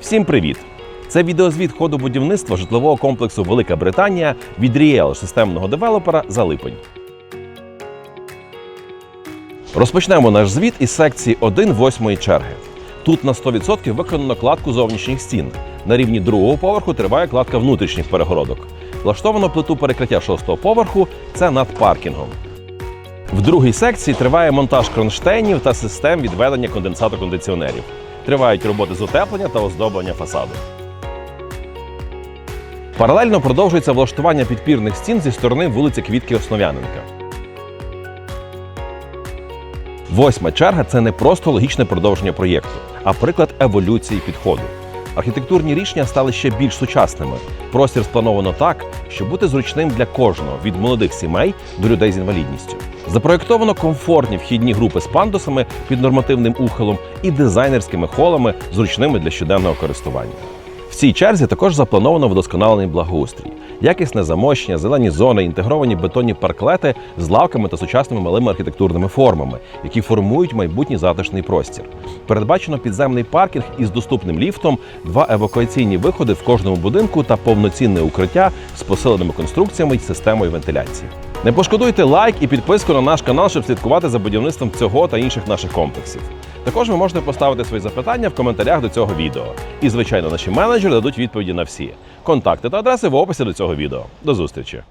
Всім привіт! Це відеозвіт ходу будівництва житлового комплексу Велика Британія від Ріел системного девелопера за липень. Розпочнемо наш звіт із секції 1 восьмої черги. Тут на 100% виконано кладку зовнішніх стін. На рівні другого поверху триває кладка внутрішніх перегородок. Влаштовано плиту перекриття шостого поверху це над паркінгом. В другій секції триває монтаж кронштейнів та систем відведення конденсатор-кондиціонерів. Тривають роботи з утеплення та оздоблення фасаду. Паралельно продовжується влаштування підпірних стін зі сторони вулиці Квітки Основ'яненка. Восьма черга це не просто логічне продовження проєкту, а приклад еволюції підходу. Архітектурні рішення стали ще більш сучасними. Простір сплановано так, щоб бути зручним для кожного від молодих сімей до людей з інвалідністю. Запроєктовано комфортні вхідні групи з пандусами під нормативним ухилом і дизайнерськими холами, зручними для щоденного користування. В цій черзі також заплановано вдосконалений благоустрій, якісне замощення, зелені зони, інтегровані бетонні парклети з лавками та сучасними малими архітектурними формами, які формують майбутній затишний простір. Передбачено підземний паркінг із доступним ліфтом, два евакуаційні виходи в кожному будинку та повноцінне укриття з посиленими конструкціями й системою вентиляції. Не пошкодуйте лайк і підписку на наш канал, щоб слідкувати за будівництвом цього та інших наших комплексів. Також ви можете поставити свої запитання в коментарях до цього відео. І, звичайно, наші менеджери дадуть відповіді на всі. Контакти та адреси в описі до цього відео. До зустрічі!